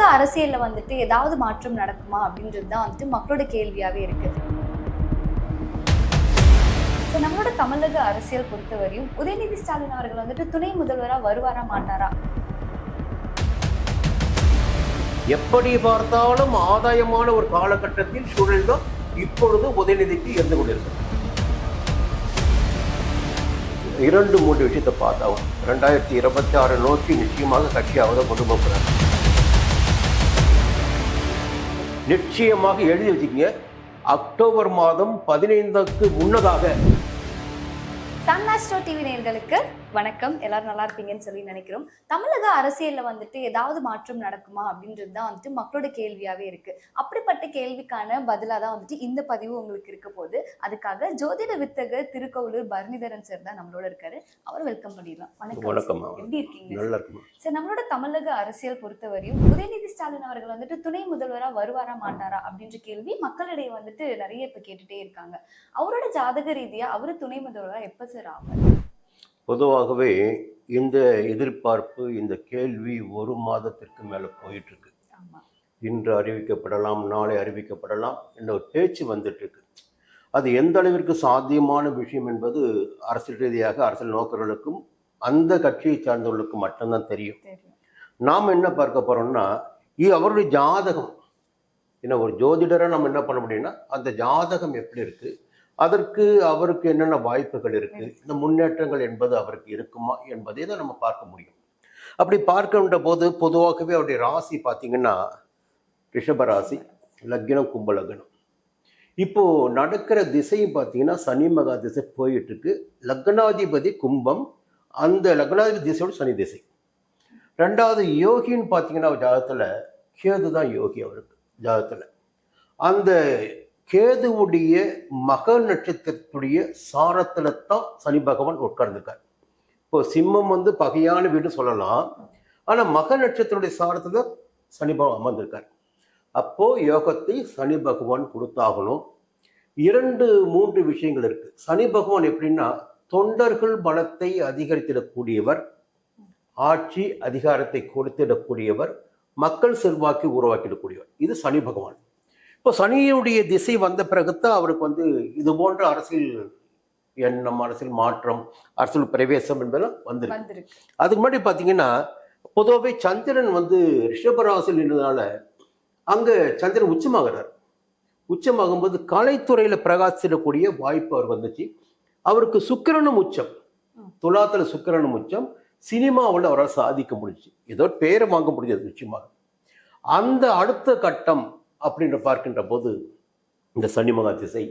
தமிழக அரசியல்ல வந்துட்டு ஏதாவது மாற்றம் நடக்குமா அப்படின்றது தான் வந்துட்டு மக்களோட கேள்வியாவே இருக்குது ஸோ நம்மளோட தமிழக அரசியல் பொறுத்தவரையும் உதயநிதி ஸ்டாலின் அவர்கள் வந்துட்டு துணை முதல்வரா வருவாரா மாட்டாரா? எப்படி பார்த்தாலும் ஆதாயமான ஒரு காலகட்டத்தில் சூழல்தான் இப்பொழுது உதயநிதிக்கு இருந்து கொண்டிருக்கிறது. இரண்டு மூன்று விஷயத்தை பார்த்தா ரெண்டாயிரத்தி இருபத்தி ஆறு நோக்கி நிச்சயமாக கட்சியாவதை கொண்டு போகிறார். நிச்சயமாக எழுதி வச்சுக்கங்க. அக்டோபர் மாதம் பதினைந்துக்கு முன்னதாக. சன் ஆஸ்ட்ரோ டிவி நேர்களுக்கு வணக்கம். எல்லாரும் நல்லா இருப்பீங்கன்னு சொல்லி நினைக்கிறோம். தமிழக அரசியல்ல வந்துட்டு ஏதாவது மாற்றம் நடக்குமா அப்படின்றது தான் வந்துட்டு மக்களோட கேள்வியாவே இருக்கு. அப்படிப்பட்ட கேள்விக்கான பதிலா தான் வந்துட்டு இந்த பதிவு உங்களுக்கு இருக்க போகுது. அதுக்காக ஜோதிட வித்தகர் திருக்கோவிலூர் பரணிதரன் சார் தான் நம்மளோட இருக்காரு. அவர் வெல்கம் பண்ணிடலாம். வணக்கம். வணக்கம். எப்படி இருக்கீங்க? சார் நம்மளோட தமிழக அரசியல் பொறுத்தவரையும் உதயநிதி ஸ்டாலின் அவர்கள் வந்துட்டு துணை முதல்வரா வருவாரா மாட்டாரா அப்படின்ற கேள்வி மக்களிடையே வந்துட்டு நிறைய இப்ப கேட்டுட்டே இருக்காங்க. அவரோட ஜாதக ரீதியா அவரு துணை முதல்வரா எப்ப சார் ஆவார்? பொதுவாகவே இந்த எதிர்பார்ப்பு இந்த கேள்வி ஒரு மாதத்திற்கு மேலே போயிட்டு இருக்கு ஆமா. இன்று அறிவிக்கப்படலாம் நாளை அறிவிக்கப்படலாம் என்ற ஒரு பேச்சு வந்துட்டு இருக்கு அது எந்த அளவிற்கு சாத்தியமான விஷயம் என்பது அரசியல் ரீதியாக அரசியல் நோக்கர்களுக்கும் அந்த கட்சியை சார்ந்தவர்களுக்கும் மட்டும்தான் தெரியும். நாம் என்ன பார்க்க போறோம்னா இது அவருடைய ஜாதகம் ஏன்னா ஒரு ஜோதிடரை நம்ம என்ன பண்ண முடியும்னா அந்த ஜாதகம் எப்படி இருக்கு அதற்கு அவருக்கு என்னென்ன வாய்ப்புகள் இருக்கு? இந்த முன்னேற்றங்கள் என்பது அவருக்கு இருக்குமா என்பதை தான் நம்ம பார்க்க முடியும். அப்படி பார்க்கின்ற போது பொதுவாகவே அவருடைய ராசி பார்த்தீங்கன்னா ரிஷப ராசி லக்னம். கும்பலக்னம் இப்போ நடக்கிற திசையும் பார்த்தீங்கன்னா சனி மகா திசை போயிட்டு இருக்கு லக்னாதிபதி கும்பம் அந்த லக்னாதிபதி திசையோட சனி திசை. ரெண்டாவது யோகின்னு பார்த்தீங்கன்னா அவர் ஜாதகத்தில் கேது தான் யோகி அவருக்கு ஜாதகத்தில். அந்த கேதுவுடைய மக நட்சத்திரத்துடைய சாரத்தில் தான் சனி பகவான் உட்கார்ந்துருக்கார். இப்போ சிம்மம் வந்து பகையான வீடு சொல்லலாம். ஆனால் மக நட்சத்திரத்துடைய சாரத்தில் தான் சனி பகவான் அமர்ந்திருக்கார். அப்போ யோகத்தை சனி பகவான் கொடுத்தாகணும். இரண்டு மூன்று விஷயங்கள் இருக்கு. சனி பகவான் எப்படின்னா தொண்டர்கள் பலத்தை அதிகரித்திடக்கூடியவர் ஆட்சி அதிகாரத்தை கொடுத்திடக்கூடியவர் மக்கள் செல்வாக்கி உருவாக்கிடக்கூடியவர். இது சனி பகவான். இப்போ சனியுடைய திசை வந்த பிறகுதான் அவருக்கு வந்து இது போன்ற அரசியல் எண்ணம் அரசியல் மாற்றம் அரசியல் பிரவேசம் என்பதெல்லாம் வந்திருக்கு. அதுக்கு முன்னாடி பார்த்தீங்கன்னா பொதுவாகவே சந்திரன் வந்து ரிஷபராசியில் இருந்ததுனால அங்கே சந்திரன் உச்சமாகிறார். உச்சமாகும்போது கலைத்துறையில் பிரகாசிடக்கூடிய வாய்ப்பு அவர் வந்துச்சு. அவருக்கு சுக்கிரனும் உச்சம். துலாத்துல சுக்கிரனும் உச்சம். சினிமாவில் அவரால் சாதிக்க முடிஞ்சுச்சு. ஏதோ பேரை வாங்க முடிஞ்சது நிச்சயமாக. அந்த அடுத்த கட்டம் அப்படின்ற பார்க்கின்ற போது இந்த சனி மகா திசை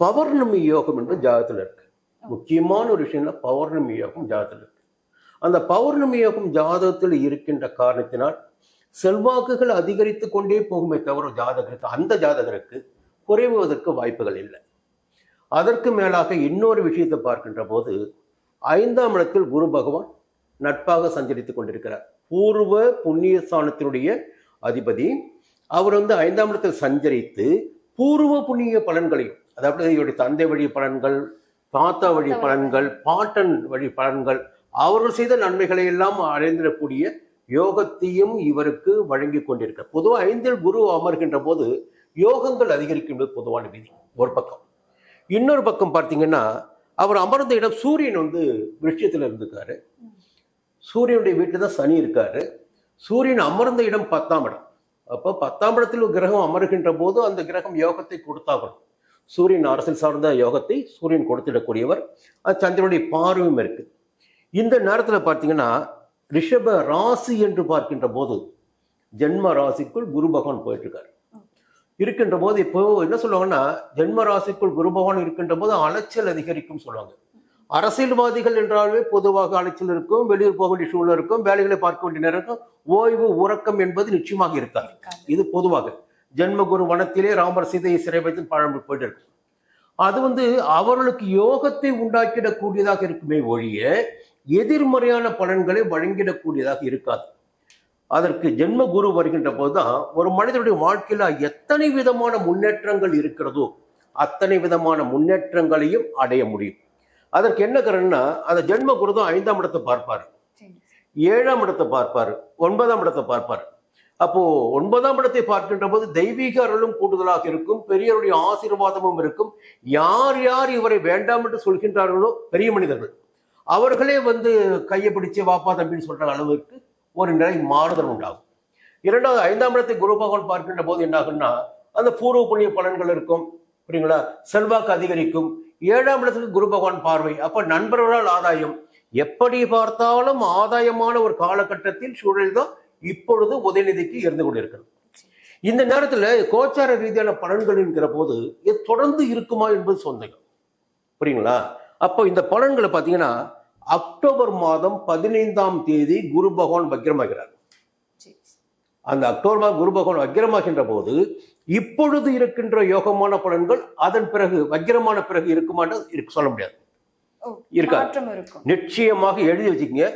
பௌர்ணமி யோகம் என்று ஜாதகத்தில் இருக்கு. முக்கியமான ஒரு விஷயம்னா பௌர்ணமி யோகம் ஜாதகத்தில் இருக்கு. அந்த பௌர்ணமி யோகம் ஜாதகத்தில் இருக்கின்ற காரணத்தினால் செல்வாக்குகள் அதிகரித்து கொண்டே போகுமே தவிர ஜாதகருக்கு அந்த ஜாதகருக்கு குறைவதற்கு வாய்ப்புகள் இல்லை. அதற்கு மேலாக இன்னொரு விஷயத்தை பார்க்கின்ற போது ஐந்தாம் இடத்தில் குரு பகவான் நட்பாக சஞ்சரித்துக் கொண்டிருக்கிறார். பூர்வ புண்ணிய ஸ்தானத்தினுடைய அதிபதி அவர் வந்து ஐந்தாம் இடத்தில் சஞ்சரித்து பூர்வ புண்ணிய பலன்களையும் அதாவது இவருடைய தந்தை வழி பலன்கள் தாத்தா வழி பலன்கள் பாட்டன் வழி பலன்கள் அவர்கள் செய்த நன்மைகளை எல்லாம் அடைந்திடக்கூடிய யோகத்தையும் இவருக்கு வழங்கி கொண்டிருக்க பொதுவாக ஐந்தில் குரு அமர்கின்ற போது யோகங்கள் அதிகரிக்கும் என்பது பொதுவான விதி. ஒரு பக்கம். இன்னொரு பக்கம் பார்த்தீங்கன்னா அவர் அமர்ந்த இடம் சூரியன் வந்து விருட்சத்தில் இருந்திருக்காரு. சூரியனுடைய வீட்டில் தான் சனி இருக்காரு. சூரியன் அமர்ந்த இடம் பத்தாம் இடம். அப்போ பத்தாம் இடத்தில் கிரகம் அமர்கின்ற போது அந்த கிரகம் யோகத்தை கொடுத்தாகணும். சூரியன் அரசியல் சார்ந்த யோகத்தை சூரியன் கொடுத்திடக்கூடியவர். அது சந்திரனுடைய பார்வையும் இருக்கு. இந்த நேரத்தில் பார்த்தீங்கன்னா ரிஷப ராசி என்று பார்க்கின்ற போது ஜென்ம ராசிக்குள் குரு பகவான் போயிட்டு இருக்காரு இருக்கின்ற போது இப்போ என்ன சொல்லுவாங்கன்னா ஜென்ம ராசிக்குள் குரு பகவான் இருக்கின்ற போது அலைச்சல் அதிகரிக்கும் சொல்லுவாங்க. அரசியல்வாதிகள் என்றாலே பொதுவாக அலைச்சல் இருக்கும் வெளியூர் போக வேண்டிய சூழல் இருக்கும் வேலைகளை பார்க்க வேண்டிய நேரம் இருக்கும். ஓய்வு உறக்கம் என்பது நிச்சயமாக இருக்காது. இது பொதுவாக. ஜென்மகுரு வனத்திலே ராமர் சீதையை சிறை வைத்து பழம்பு போயிட்டு இருக்கும். அது வந்து அவர்களுக்கு யோகத்தை உண்டாக்கிடக்கூடியதாக இருக்குமே ஒழிய எதிர்மறையான பலன்களை வழங்கிடக்கூடியதாக இருக்காது. அதற்கு ஜென்ம குரு வருகின்ற போதுதான் ஒரு மனிதனுடைய வாழ்க்கையில் எத்தனை விதமான முன்னேற்றங்கள் இருக்கிறதோ அத்தனை விதமான முன்னேற்றங்களையும் அடைய முடியும். அதற்கு என்ன காரணம்னா அந்த ஜென்ம குரு தான் ஐந்தாம் இடத்தை பார்ப்பாரு. ஏழாம் இடத்தை பார்ப்பாரு. ஒன்பதாம் இடத்தை பார்ப்பாரு. அப்போ ஒன்பதாம் இடத்தை பார்க்கின்ற போது தெய்வீக அருளும் கூடுதலாக இருக்கும் பெரியவருடைய ஆசீர்வாதமும் இருக்கும். யார் யார் இவரை வேண்டாம் என்று சொல்கின்றார்களோ பெரிய மனிதர்கள். அவர்களே வந்து கையை பிடிச்சு வாப்பா தம்பின்னு சொல்ற அளவுக்கு ஒரு நிலை மாறுதல் உண்டாகும். இரண்டாவது ஐந்தாம் இடத்தை குரு பகவான் பார்க்கின்ற போது என்ன ஆகும்னா அந்த பூர்வ புண்ணிய பலன்கள் இருக்கும். புரியுங்களா? செல்வாக்கு அதிகரிக்கும். ஏழாம் இடத்துக்கு குரு பகவான் பார்வை. அப்ப நண்பர்களால் ஆதாயம். எப்படி பார்த்தாலும் ஆதாயமான ஒரு காலகட்டத்தில் சூழல் தான் இப்பொழுது உதயநிதிக்கு இருந்து கொண்டிருக்கிறது. இந்த நேரத்துல கோச்சார ரீதியான பலன்கள் என்கிற போது இது தொடர்ந்து இருக்குமா என்பது சந்தேகம். புரியுங்களா? அப்போ இந்த பலன்களை பார்த்தீங்கன்னா அக்டோபர் மாதம் பதினைந்தாம் தேதி குரு பகவான் வக்கிரமாகிறார். அந்த அக்டோபர் மாதம் குரு பகவான் வக்கிரமாகின்ற போது இப்பொழுது இருக்கின்ற யோகமான பலன்கள் அதன் பிறகு வக்கிரமான பிறகு இருக்குமான்னு இருக்கு சொல்ல முடியாது. இருக்காது. நிச்சயமாக எழுதி வச்சுக்கங்க.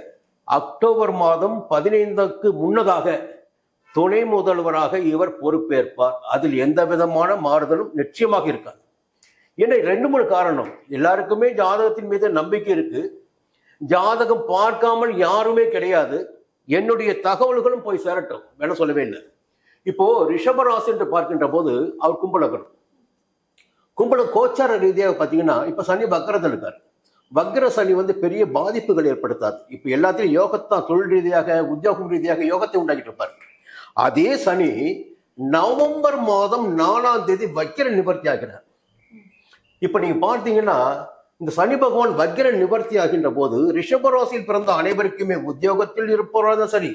அக்டோபர் மாதம் பதினைந்துக்கு முன்னதாக துணை முதல்வராக இவர் பொறுப்பேற்பார். அதில் எந்த விதமான மாறுதலும் நிச்சயமாக இருக்காது. ஏன்னா ரெண்டு மூணு காரணம். எல்லாருக்குமே ஜாதகத்தின் மீது நம்பிக்கை இருக்கு. ஜாதகம் பார்க்காமல் யாருமே கிடையாது. என்னுடைய தகவல்களும் போய் சேரட்டும். வேணா சொல்லவே இல்லை. இப்போ ரிஷபராசி என்று பார்க்கின்ற போது அவர் கும்பலகன். கும்பலம் கோச்சார ரீதியாக பார்த்தீங்கன்னா இப்போ சனி வக்கரத்தில் இருக்கார். வக்ர சனி வந்து பெரிய பாதிப்புகள் ஏற்படுத்தாது. இப்போ எல்லாத்திலையும் யோகத்தான் தொழில் ரீதியாக உத்தியோகம் ரீதியாக யோகத்தை உண்டாக்கிட்டு இருப்பார். அதே சனி நவம்பர் மாதம் நாலாம் தேதி வக்கிர நிவர்த்தி ஆகிறார். இப்போ நீங்கள் பார்த்தீங்கன்னா இந்த சனி பகவான் வக்கிர நிவர்த்தி ஆகின்ற போது ரிஷபராசியில் பிறந்த அனைவருக்குமே உத்தியோகத்தில் இருப்பவராக சரி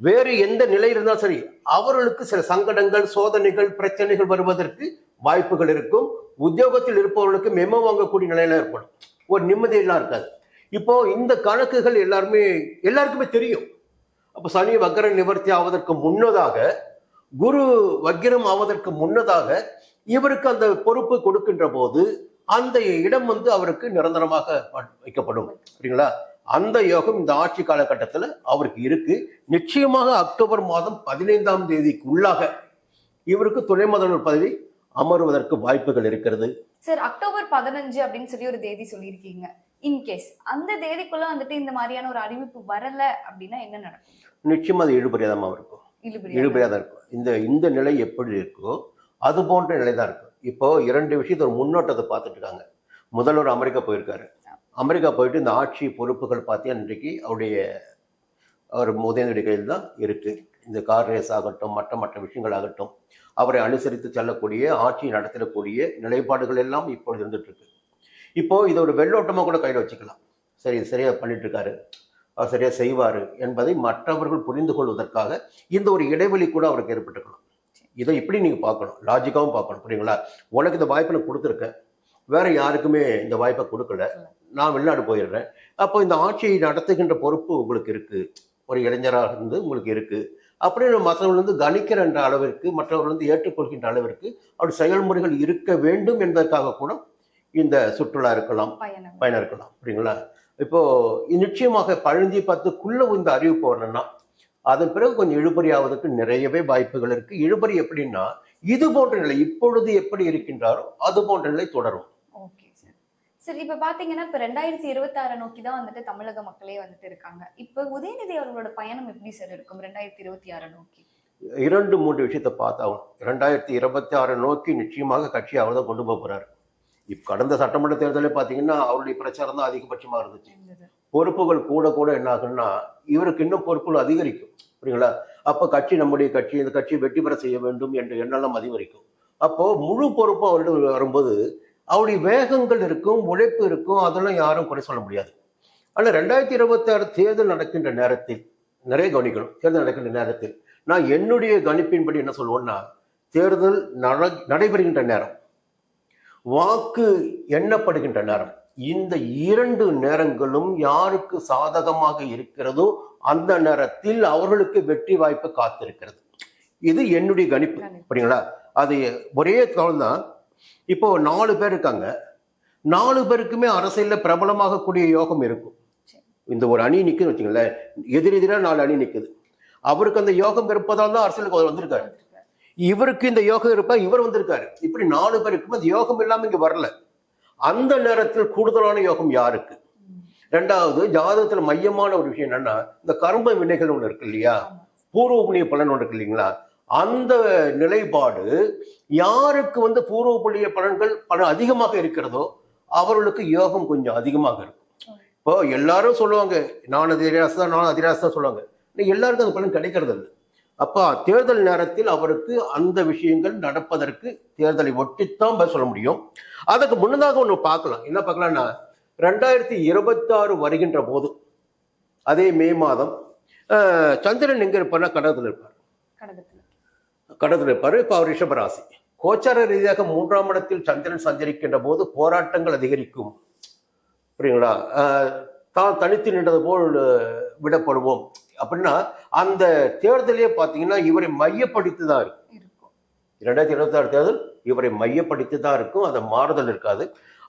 வேறு எந்த நிலை இருந்தாலும் சரி அவர்களுக்கு சில சங்கடங்கள் சோதனைகள் பிரச்சனைகள் வருவதற்கு வாய்ப்புகள் இருக்கும். உத்தியோகத்தில் இருப்பவர்களுக்கு மெமோ வாங்கக்கூடிய நிலையில ஏற்படும். ஒரு நிம்மதியெல்லாம் இருக்காது. இப்போ இந்த கணக்குகள் எல்லாருமே எல்லாருக்குமே தெரியும். அப்போ சனி வக்கர நிவர்த்தி ஆவதற்கு முன்னதாக குரு வக்கிரம் ஆவதற்கு முன்னதாக இவருக்கு அந்த பொறுப்பு கொடுக்கின்ற போது அந்த இடம் வந்து அவருக்கு நிரந்தரமாக வைக்கப்படும். சரிங்களா அந்த யோகம் இந்த ஆட்சி காலகட்டத்தில் அவருக்கு இருக்கு. நிச்சயமாக அக்டோபர் மாதம் பதினைந்தாம் தேதிக்கு உள்ளாக இவருக்கு துணை முதல்வர் பதவி அமருவதற்கு வாய்ப்புகள் இருக்கிறது. சார் அக்டோபர் பதினஞ்சு அப்படின்னு சொல்லி ஒரு தேதி சொல்லியிருக்கீங்க. இன்கேஸ் அந்த தேதிக்குள்ள வந்துட்டு இந்த மாதிரியான ஒரு அறிவிப்பு வரல அப்படின்னா என்ன நடக்கும்? நிச்சயமா அது இழுபறியாதமா இருக்கும். இழுபறி இழுபறியாக தான் இருக்கும். இந்த இந்த நிலை எப்படி இருக்கோ அது போன்ற நிலை தான் இருக்கும். இப்போ இரண்டு விஷயத்தை ஒரு முன்னோட்டத்தை பார்த்துட்டு இருக்காங்க. முதல்வர் அமெரிக்கா போயிருக்காரு. அமெரிக்கா போயிட்டு இந்த ஆட்சி பொறுப்புகள் பார்த்தீங்கன்னா இன்றைக்கு அவருடைய அவர் உதயநிதி கையில் தான் இருக்குது இந்த கார் ரேஸ் ஆகட்டும் மற்ற மற்ற விஷயங்கள் ஆகட்டும் அவரை அனுசரித்து செல்லக்கூடிய ஆட்சி நடத்தக்கூடிய நிலைப்பாடுகள் எல்லாம் இப்பொழுது இருந்துகிட்ருக்கு இப்போது இப்போ இதை ஒரு வெள்ளோட்டமாக கூட கையில் வச்சுக்கலாம். சரி இது பண்ணிட்டுருக்காரு. அவர் சரியாக செய்வார் என்பதை மற்றவர்கள் புரிந்து கொள்வதற்காக இந்த ஒரு இடைவெளி கூட அவருக்கு ஏற்பட்டுக்கலாம் இதை இப்படி நீங்கள் பார்க்கணும். லாஜிக்காகவும் பார்க்கணும். புரியுங்களா? உனக்கு இந்த வாய்ப்பு நான் கொடுத்துருக்கேன். வேற யாருக்குமே இந்த வாய்ப்பை கொடுக்கல. நான் வெளிநாடு போயிடுறேன். அப்போ இந்த ஆட்சியை நடத்துகின்ற பொறுப்பு உங்களுக்கு இருக்கு. ஒரு இளைஞராக இருந்து உங்களுக்கு இருக்கு. அப்படின்னு மற்றவர்கள் வந்து கணிக்கிற அளவிற்கு மற்றவர்கள் வந்து ஏற்றுக்கொள்கின்ற அளவிற்கு அப்படி செயல்முறைகள் இருக்க வேண்டும் என்பதற்காக கூட இந்த சுற்றுலா இருக்கலாம் பயணம் இருக்கலாம். புரியுங்களா இப்போ நிச்சயமாக பழஞ்சி பத்துக்குள்ள இந்த அறிவிப்பு வரணும்னா அதன் பிறகு கொஞ்சம் இழுபறி ஆவதற்கு நிறையவே வாய்ப்புகள் இருக்கு. இழுபறி எப்படின்னா இது போன்ற நிலை இப்பொழுது எப்படி இருக்கின்றாரோ அது போன்ற நிலை தொடரும். சார் இப்ப பாத்தீங்கன்னா இப்ப ரெண்டாயிரத்தி இருபத்தி ஆறு நோக்கி தான் வந்துட்டு தமிழக மக்களே வந்துட்டு இருக்காங்க. இப்ப உதயநிதி அவர்களோட பயணம் எப்படி சார் இருக்கும்? ரெண்டாயிரத்தி இருபத்தி ஆறு நோக்கி. இரண்டு மூன்று விஷயத்தை பார்த்தாகும் இரண்டாயிரத்தி இருபத்தி ஆறு நோக்கி நிச்சயமாக கட்சி அவர் தான் கொண்டு போக போறாரு. இப்ப கடந்த சட்டமன்ற தேர்தலே பார்த்தீங்கன்னா அவருடைய பிரச்சாரம் தான் அதிகபட்சமா இருந்துச்சு. பொறுப்புகள் கூட கூட என்ன ஆகுன்னா இவருக்கு இன்னும் பொறுப்புகள் அதிகரிக்கும். புரியுங்களா அப்போ கட்சி நம்முடைய கட்சி இந்த கட்சியை வெற்றி பெற செய்ய வேண்டும் என்ற எண்ணம் அதிகரிக்கும். அப்போ முழு பொறுப்பும் அவரிடம் வரும்போது அவருடைய வேகங்கள் இருக்கும் உழைப்பு இருக்கும் அதெல்லாம் யாரும் குறை சொல்ல முடியாது. ஆனால் ரெண்டாயிரத்தி இருபத்தி ஆறு தேர்தல் நடக்கின்ற நேரத்தில் நிறைய கவனிக்கணும் தேர்தல் நடக்கின்ற நேரத்தில் நான் என்னுடைய கணிப்பின்படி என்ன சொல்லுவேன்னா தேர்தல் நட நடைபெறுகின்ற நேரம் வாக்கு எண்ணப்படுகின்ற நேரம் இந்த இரண்டு நேரங்களும் யாருக்கு சாதகமாக இருக்கிறதோ அந்த நேரத்தில் அவர்களுக்கு வெற்றி வாய்ப்பு காத்திருக்கிறது. இது என்னுடைய கணிப்பு. புரியுங்களா? அது ஒரே தகவல் தான் இப்போ நாலு பேர் இருக்காங்க. நாலு பேருக்குமே அரசியல்ல பிரபலமாக கூடிய யோகம் இருக்கும் இந்த ஒரு அணி நிக்குது வச்சுங்களேன் எதிரெதிராக நாலு அணி நிக்குது. அவருக்கு அந்த யோகம் இருப்பதால் தான் அரசியலுக்கு அவர் வந்திருக்காரு. இவருக்கு இந்த யோகம் இருப்பா இவர் வந்திருக்காரு. இப்படி நாலு பேருக்கும் அந்த யோகம் இல்லாம இங்க வரல. அந்த நேரத்தில் கூடுதலான யோகம் யாருக்கு? ரெண்டாவது ஜாதகத்துல மையமான ஒரு விஷயம் என்னன்னா இந்த கர்ம வினைகள் ஒண்ணு இருக்கு இல்லையா? பூர்வ புண்ணிய பலன் ஒன்று இருக்கு இல்லைங்களா? அந்த நிலைப்பாடு யாருக்கு வந்து பூர்வ புள்ளிய பலன்கள் பலன் அதிகமாக இருக்கிறதோ அவர்களுக்கு யோகம் கொஞ்சம் அதிகமாக இருக்கும். இப்போ எல்லாரும் சொல்லுவாங்க நான் அதிராசு தான் நான் அதிராசு தான் சொல்லுவாங்க. எல்லாருக்கும் அந்த பலன் கிடைக்கிறது இல்லை. அப்போ தேர்தல் நேரத்தில் அவருக்கு அந்த விஷயங்கள் நடப்பதற்கு தேர்தலை ஒட்டித்தான் சொல்ல முடியும். அதுக்கு முன்னதாக ஒன்று பார்க்கலாம். என்ன பார்க்கலாம்னா ரெண்டாயிரத்தி இருபத்தாறு வருகின்ற போது அதே மே மாதம் சந்திரன் எங்க இருப்பார்னா கடகத்தில் இருப்பார். கடகத்தில் இருப்பார் இப்போ அவர் ரிஷபராசி கோச்சார ரீதியாக மூன்றாம் இடத்தில் சந்திரன் சஞ்சரிக்கின்ற போது போராட்டங்கள் அதிகரிக்கும். புரியுங்களா தான் தனித்து நின்றது போல் விடப்படுவோம். அப்படின்னா அந்த தேர்தலே பார்த்தீங்கன்னா இவரை மையப்படுத்தி தான் இருக்கும். இரண்டாயிரத்தி இருபத்தாறு தேர்தல் இவரை மையப்படுத்தி தான் இருக்கும். அந்த மாறுதல் இருக்காது.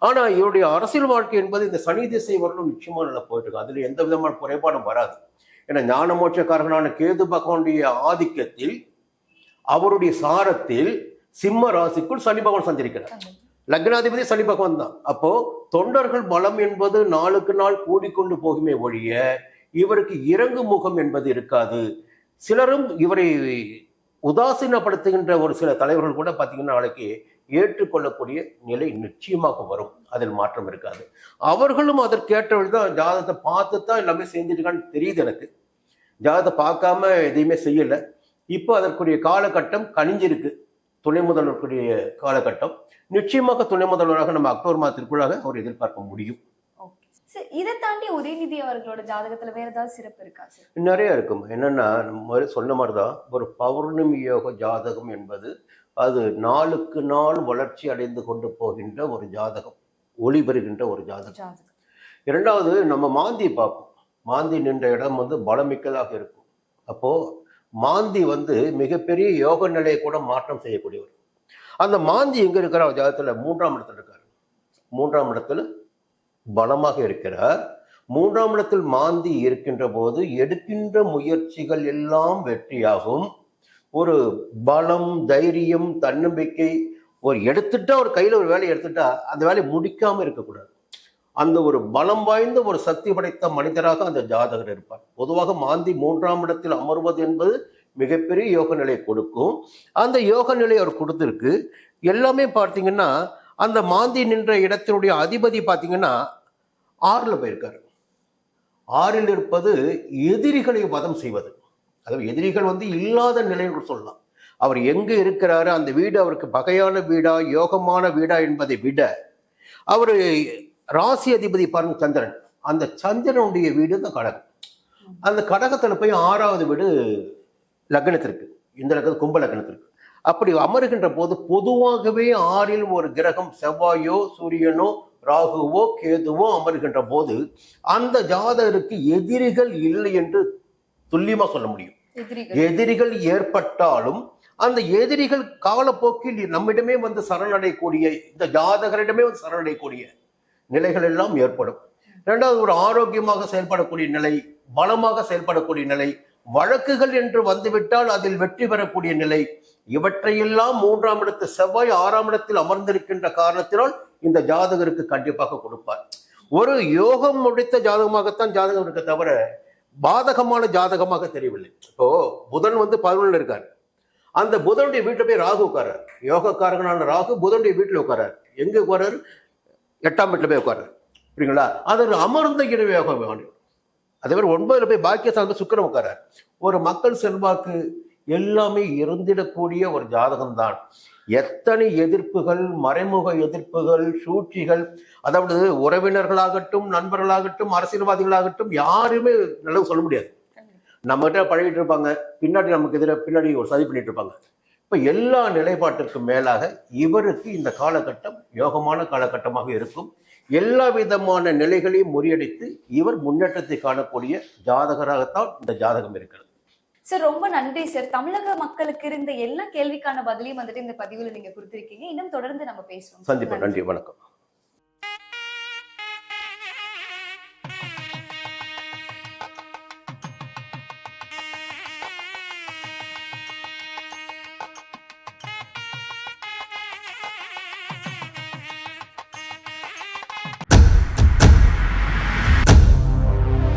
ஆனா இவருடைய அரசியல் வாழ்க்கை என்பது இந்த சனி திசை வரலும் நிச்சயமா நல்லா போயிட்டு இருக்கும் அதுல எந்த விதமான குறைபாடும் வராது. ஏன்னா ஞான மோட்சக்காரகனான கேது பகவானுடைய ஆதிக்கத்தில் அவருடைய சாரத்தில் சிம்ம ராசிக்குள் சனி பகவான் சஞ்சரிக்கிறார். லக்னாதிபதி சனி பகவான் தான். அப்போ தொண்டர்கள் பலம் என்பது நாளுக்கு நாள் கூடிக்கொண்டு போகுமே ஒழிய இவருக்கு இறங்கு முகம் என்பது இருக்காது. சிலரும் இவரை உதாசீனப்படுத்துகின்ற ஒரு சில தலைவர்கள் கூட பார்த்தீங்கன்னா நாளைக்கு ஏற்றுக்கொள்ளக்கூடிய நிலை நிச்சயமாக வரும். அதில் மாற்றம் இருக்காது. அவர்களும் அதற்கேற்றவர்கள் தான் ஜாதகத்தை பார்த்து தான் எல்லாமே செஞ்சுருக்கான்னு தெரியுது எனக்கு. ஜாதகத்தை பார்க்காம எதையுமே செய்யலை. இப்போ அதற்குரிய காலகட்டம் கனிஞ்சிருக்கு. துணை முதல்வருக்குரிய காலகட்டம். நிச்சயமாக துணை முதல்வராக நம்ம அக்டோபர் மாதத்திற்குள்ளாக அவர் எதிர்பார்க்க முடியும். இதை தாண்டி உதயநிதி அவர்களோட ஜாதகத்துல வேற ஏதாவது சிறப்பு இருக்கா சார்? நிறைய இருக்கும். என்னன்னா நம்ம சொன்ன மாதிரி தான் ஒரு பௌர்ணமி யோக ஜாதகம் என்பது அது நாளுக்கு நாள் வளர்ச்சி அடைந்து கொண்டு போகின்ற ஒரு ஜாதகம் ஒளி பெறுகின்ற ஒரு ஜாதகம். ஜாதகம். இரண்டாவது நம்ம மாந்தி பார்ப்போம். மாந்தி நின்ற இடம் வந்து பலமிக்கதாக இருக்கும். அப்போ மாந்தி வந்து மிகப்பெரிய யோக நிலையை கூட மாற்றம் செய்யக்கூடியவர். அந்த மாந்தி எங்க இருக்கிறார்? ஜாதகத்தில் மூன்றாம் இடத்துல இருக்கார். மூன்றாம் இடத்துல பலமாக இருக்கிறார். மூன்றாம் இடத்தில் மாந்தி இருக்கின்ற போது எடுக்கின்ற முயற்சிகள் எல்லாம் வெற்றியாகும். ஒரு பலம் தைரியம் தன்னம்பிக்கை ஒரு எடுத்துட்டா ஒரு கையில் ஒரு வேலையை எடுத்துட்டா அந்த வேலையை முடிக்காம இருக்கக்கூடாது. அந்த ஒரு பலம் வாய்ந்த ஒரு சக்தி படைத்த மனிதராக அந்த ஜாதகர் இருப்பார். பொதுவாக மாந்தி மூன்றாம் இடத்தில் அமர்வது என்பது மிகப்பெரிய யோக நிலையை கொடுக்கும். அந்த யோக நிலை அவர் கொடுத்துருக்கு. எல்லாமே பார்த்தீங்கன்னா அந்த மாந்தி நின்ற இடத்தினுடைய அதிபதி பார்த்தீங்கன்னா ஆறில் போயிருக்காரு. ஆறில் இருப்பது எதிரிகளை வதம் செய்வது. அதாவது எதிரிகள் வந்து இல்லாத நிலைன்னு சொல்லலாம். அவர் எங்கே இருக்கிறாரு? அந்த வீடு அவருக்கு பகையான வீடா யோகமான வீடா என்பதை விட அவர் ராசி அதிபதி பாருங்க சந்திரன். அந்த சந்திரனுடைய வீடு இந்த கடகம். அந்த கடகத்துல போய் ஆறாவது வீடு லக்னத்திற்கு. இந்த லக்னம் கும்ப லக்னத்திற்கு. அப்படி அமருகின்ற போது பொதுவாகவே ஆறில் ஒரு கிரகம் செவ்வாயோ சூரியனோ ராகுவோ கேதுவோ அமருகின்ற போது அந்த ஜாதகருக்கு எதிரிகள் இல்லை என்று துல்லியமா சொல்ல முடியும். எதிரிகள். எதிரிகள் ஏற்பட்டாலும் அந்த எதிரிகள் காலப்போக்கில் நம்மிடமே வந்து சரணடையக்கூடிய இந்த ஜாதகரிடமே வந்து சரணடையக்கூடிய நிலைகள் எல்லாம் ஏற்படும். இரண்டாவது ஒரு ஆரோக்கியமாக செயல்படக்கூடிய நிலை பலமாக செயல்படக்கூடிய நிலை வழக்குகள் என்று வந்துவிட்டால் அதில் வெற்றி பெறக்கூடிய நிலை இவற்றையெல்லாம் மூன்றாம் இடத்து செவ்வாய் ஆறாம் இடத்தில் அமர்ந்திருக்கின்ற காரணத்தினால் இந்த ஜாதகருக்கு கண்டிப்பாக கொடுப்பார். ஒரு யோகம் முடித்த ஜாதகமாகத்தான் ஜாதகம் இருக்க தவிர பாதகமான ஜாதகமாக தெரியவில்லை. இப்போ புதன் வந்து பதினொன்று இருக்காரு. அந்த புதனுடைய வீட்டுல போய் ராகு உட்காரார் யோகக்காரகனான ராகு புதனுடைய வீட்டுல உட்காரார் எங்க உட்காராரு எட்டாம் வீட்டில் போய் உட்காரு. புரியுங்களா? அதில் அமர்ந்த இட யோகம் வேண்டும் அதே மாதிரி ஒன்பதில் போய் பாக்கியஸ்தானத்துல சுக்கரம் உட்காரார். ஒரு மக்கள் செல்வாக்கு எல்லாமே இருந்திடக்கூடிய ஒரு ஜாதகம் தான் எத்தனை எதிர்ப்புகள் மறைமுக எதிர்ப்புகள் சூழ்ச்சிகள் அதாவது உறவினர்களாகட்டும் நண்பர்களாகட்டும் அரசியல்வாதிகளாகட்டும் யாருமே நல்லது சொல்ல முடியாது. நம்மகிட்ட பழகிட்டு இருப்பாங்க. பின்னாடி நமக்கு எதிராக பின்னாடி ஒரு சதி பண்ணிட்டு இருப்பாங்க. இப்போ எல்லா நிலைப்பாட்டிற்கும் மேலாக இவருக்கு இந்த காலகட்டம் யோகமான காலகட்டமாக இருக்கும். எல்லா விதமான நிலைகளையும் முறியடித்து இவர் முன்னேற்றத்தை காணக்கூடிய ஜாதகராகத்தான் இந்த ஜாதகம் இருக்கிறது. சார் ரொம்ப நன்றி சார். தமிழக மக்களுக்கு இருந்த எல்லா கேள்விக்கான பதிலையும் வந்துட்டு இந்த பதிவுல நீங்க கொடுத்திருக்கீங்க. இன்னும் தொடர்ந்து நம்ம பேசுவோம் சந்திப்போம். நன்றி. வணக்கம்.